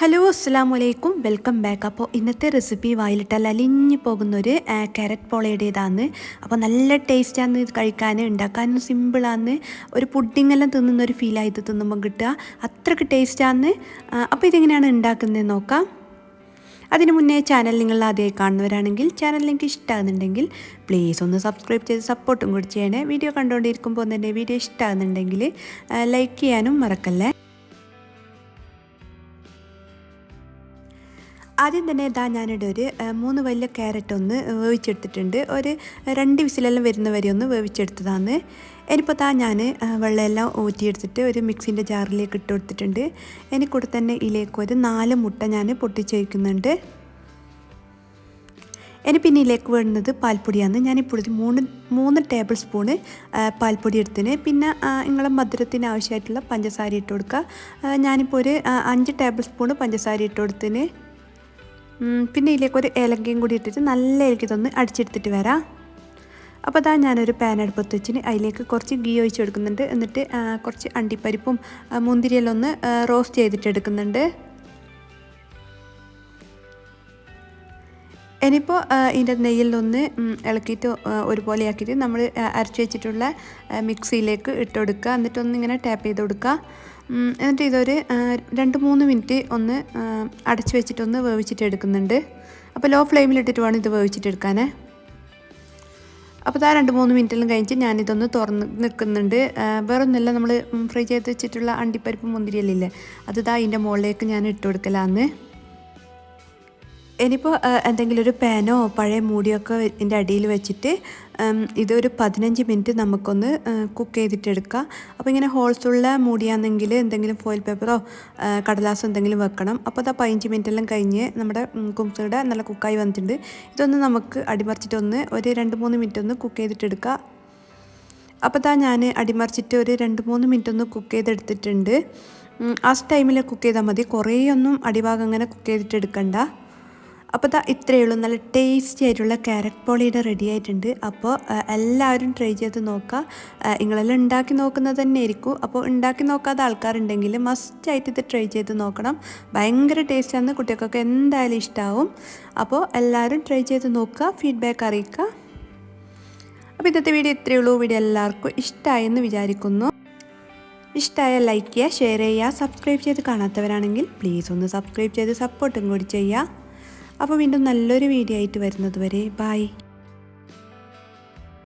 Hello അസ്സാം വലൈക്കും welcome back അപ്പോൾ ഇന്നത്തെ റെസിപ്പി വായിലിട്ടാൽ അലിഞ്ഞു പോകുന്നൊരു ക്യാരറ്റ് പോളയുടേതാണ്. അപ്പോൾ നല്ല ടേസ്റ്റാണ് ഇത് കഴിക്കാൻ ഉണ്ടാക്കാനും സിമ്പിളാണ് ഒരു പുഡിംഗ് എല്ലാം തിന്നുന്ന ഒരു ഫീലായി ഇത് തിന്നുമ്പോൾ കിട്ടുക. അത്രയ്ക്ക് ടേസ്റ്റാണ് അപ്പോൾ ഇതെങ്ങനെയാണ് ഉണ്ടാക്കുന്നത് നോക്കാം. അതിന് മുന്നേ ചാനൽ നിങ്ങൾ ആദ്യമായി കാണുന്നവരാണെങ്കിൽ ചാനൽ നിങ്ങൾക്ക് ഇഷ്ടമാകുന്നുണ്ടെങ്കിൽ പ്ലീസ് ഒന്ന് സബ്സ്ക്രൈബ് ചെയ്ത് സപ്പോർട്ടും കൂടി ചെയ്യണേ. വീഡിയോ കണ്ടുകൊണ്ടിരിക്കുമ്പോൾ തന്നെ വീഡിയോ ഇഷ്ടമാകുന്നുണ്ടെങ്കിൽ ലൈക്ക് ചെയ്യാനും മറക്കല്ലേ? ആദ്യം തന്നെ ഇതാ ഞാനിവിടെ ഒരു മൂന്ന് വലിയ ക്യാരറ്റ് ഒന്ന് വേവിച്ചെടുത്തിട്ടുണ്ട്. ഒരു രണ്ട് വിസിലെല്ലാം വരുന്ന വരെ ഒന്ന് വേവിച്ചെടുത്തതാണ്. ഇനിയിപ്പോൾ താ ഞാൻ വെള്ളമെല്ലാം ഊറ്റിയെടുത്തിട്ട് ഒരു മിക്സിന്റെ ജാറിലേക്ക് ഇട്ട് കൊടുത്തിട്ടുണ്ട്. ഇനി കൂടെ തന്നെ ഇതിലേക്ക് ഒരു നാല് മുട്ട ഞാൻ പൊട്ടിച്ച് വയ്ക്കുന്നുണ്ട് ഇനി പിന്നെ ഇതിലേക്ക് വേണ്ടുന്നത് പാൽപ്പൊടിയാണ്. ഞാനിപ്പോൾ ഒരു മൂന്ന് മൂന്ന് ടേബിൾ സ്പൂണ് പാൽപ്പൊടി എടുത്തിന്. പിന്നെ നിങ്ങളെ മധുരത്തിന് ആവശ്യമായിട്ടുള്ള പഞ്ചസാര ഇട്ട് കൊടുക്കുക. ഞാനിപ്പോൾ ഒരു അഞ്ച് ടേബിൾ സ്പൂണ് പഞ്ചസാര ഇട്ട് കൊടുത്തിന്. പിന്നെ ഇതിലേക്ക് ഒരു ഏലക്കയും കൂടി ഇട്ടിട്ട് നല്ല ഇലക്കിതൊന്ന് അടിച്ചെടുത്തിട്ട് വരാം. അപ്പോൾ അതാ ഞാനൊരു പാൻ അടുപ്പത്ത് വെച്ചിന് അതിലേക്ക് കുറച്ച് ഗീ ഒഴിച്ച് എടുക്കുന്നുണ്ട് എന്നിട്ട് കുറച്ച് അണ്ടിപ്പരിപ്പും മുന്തിരിയെല്ലാം ഒന്ന് റോസ്റ്റ് ചെയ്തിട്ട് ഇനിയിപ്പോൾ ഇതിന്റെ നെയ്യിലൊന്ന് ഇളക്കിയിട്ട് ഒരുപോലെ ആക്കിയിട്ട് നമ്മൾ അരച്ച് വെച്ചിട്ടുള്ള മിക്സിയിലേക്ക് ഇട്ട് കൊടുക്കുക എന്നിട്ടൊന്ന് ഇങ്ങനെ ടാപ്പ് ചെയ്ത് കൊടുക്കുക. എന്നിട്ട് ഇതൊരു രണ്ട് മൂന്ന് മിനിറ്റ് ഒന്ന് അടച്ച് വെച്ചിട്ടൊന്ന് വേവിച്ചിട്ട് എടുക്കുന്നുണ്ട്. അപ്പോൾ ലോ ഫ്ലെയിമിലിട്ടിട്ട് വേണം ഇത് വേവിച്ചിട്ട് എടുക്കാൻ അപ്പോൾ ആ രണ്ട് മൂന്ന് മിനിറ്റെല്ലാം കഴിഞ്ഞിട്ട് ഞാനിതൊന്ന് തുറന്ന് നിൽക്കുന്നുണ്ട്. വേറെ ഒന്നുമില്ല നമ്മൾ ഫ്രൈ ചെയ്ത് വെച്ചിട്ടുള്ള അണ്ടിപ്പരിപ്പ് മുന്തിരിയല്ലേ അത് ഇതാ ഇതിന്റെ മുകളിലേക്ക് ഞാൻ ഇട്ട് കൊടുക്കലാന്ന്. ഇനിയിപ്പോൾ എന്തെങ്കിലും ഒരു പാനോ പഴയ മൂടിയൊക്കെ ഇതിന്റെ അടിയിൽ വെച്ചിട്ട് ഇതൊരു പതിനഞ്ച് മിനിറ്റ് നമുക്കൊന്ന് കുക്ക് ചെയ്തിട്ടെടുക്കാം. അപ്പോൾ ഇങ്ങനെ ഹോൾസുള്ള മൂടിയാണെങ്കിൽ എന്തെങ്കിലും ഫോയിൽ പേപ്പറോ കടലാസോ എന്തെങ്കിലും വെക്കണം. അപ്പോൾ അത് പതിനഞ്ച് മിനിറ്റ് എല്ലാം കഴിഞ്ഞ് നമ്മുടെ കുംസയുടെ നല്ല കുക്കായി വന്നിട്ടുണ്ട്. ഇതൊന്ന് നമുക്ക് അടിമറിച്ചിട്ടൊന്ന് ഒരു രണ്ട് മൂന്ന് മിനിറ്റ് ഒന്ന് കുക്ക് ചെയ്തിട്ടെടുക്കുക അപ്പോൾ താ ഞാൻ അടിമറിച്ചിട്ട് ഒരു രണ്ട് മൂന്ന് മിനിറ്റ് ഒന്ന് കുക്ക് ചെയ്തെടുത്തിട്ടുണ്ട്. ആ ടൈമിൽ കുക്ക് ചെയ്താൽ മതി. കുറേയൊന്നും അടിഭാഗം അങ്ങനെ കുക്ക് ചെയ്തിട്ട് എടുക്കണ്ട അപ്പോൾ ഇതാ ഇത്രയേ ഉള്ളൂ. നല്ല ടേസ്റ്റി ആയിട്ടുള്ള ക്യാരറ്റ് പോളിയുടെ റെഡി ആയിട്ടുണ്ട്. അപ്പോൾ എല്ലാവരും ട്രൈ ചെയ്ത് നോക്കുക നിങ്ങളെല്ലാം ഉണ്ടാക്കി നോക്കുന്നത് തന്നെ ആയിരിക്കും. അപ്പോൾ ഉണ്ടാക്കി നോക്കാത്ത ആൾക്കാരുണ്ടെങ്കിൽ മസ്റ്റായിട്ട് ഇത് ട്രൈ ചെയ്ത് നോക്കണം. ഭയങ്കര ടേസ്റ്റാണ് കുട്ടികൾക്കൊക്കെ എന്തായാലും ഇഷ്ടമാവും അപ്പോൾ എല്ലാവരും ട്രൈ ചെയ്ത് നോക്കുക ഫീഡ്ബാക്ക് അറിയിക്കുക അപ്പോൾ ഇന്നത്തെ വീഡിയോ ഇത്രയേ ഉള്ളൂ. വീഡിയോ എല്ലാവർക്കും ഇഷ്ടമായെന്ന് വിചാരിക്കുന്നു. ഇഷ്ടമായ ലൈക്ക് ചെയ്യുക ഷെയർ ചെയ്യുക സബ്സ്ക്രൈബ് ചെയ്ത് കാണാത്തവരാണെങ്കിൽ പ്ലീസ് ഒന്ന് സബ്സ്ക്രൈബ് ചെയ്ത് സപ്പോർട്ടും കൂടി ചെയ്യുക. അപ്പോൾ വീണ്ടും നല്ലൊരു വീഡിയോ ആയിട്ട് വരുന്നത് വരെ. ബായ്